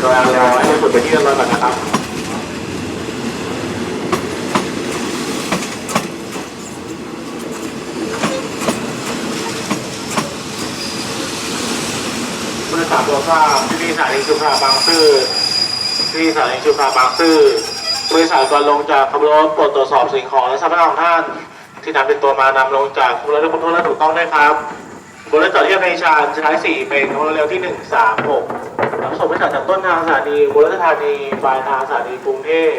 เราจะให้จุดไปที่เรียบร้อยก่อนนะครับเมื่อถามตัวทราบที่นี่สถานีชุมพาบางซื่อที่สถานีชุมพาบางซื่อบริษัทก่อนลงจากขบวนรถโปรดตรวจสอบสิ่งของและทรัพของท่าน ที่นำเป็นตัวมานำลงจากขบวนรถทุกคนและถูกต้องได้ครับ บนรถจอดเทียบในชานใช้สี่เป็นขบวนรถเร็วที่หนึ่งสามหกรับส่งบริษัทจากต้นทางสถานีบนรถสถานีปลายทางสถานีกรุงเทพ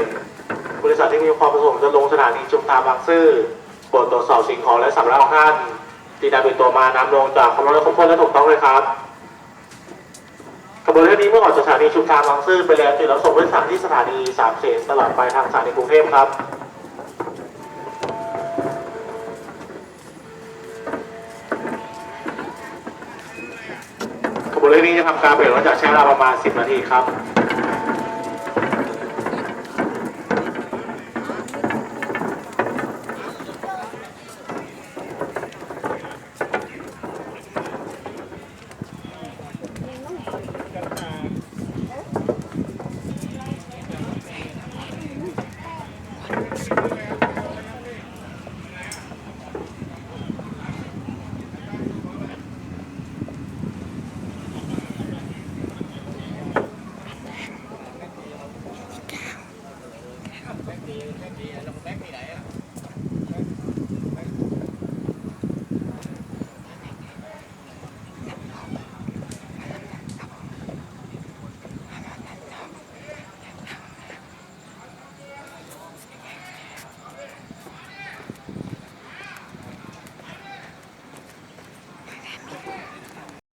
บริษัทที่มีความประสงค์จะลงสถานีชุมพาบางซื่อโปรดตรวจสอบสิ่งของและสัมภาระของท่านที่นำเป็นตัวมานำลงจากขบวนรถทุกคนและถูกต้องด้วยครับขบวนเรือนี้เมื่อออกจากสถานีชุมทางบางซื่อไปแล้วจุดรับส่งผู้โดยสารที่สถานีสามเสนตลอดไปทางสถานีกรุงเทพครับ เรื่องนี้จะทำการเปลี่ยนว่าจะใช้เวลาประมาณ 10 นาทีครับ các chị công tác đi lại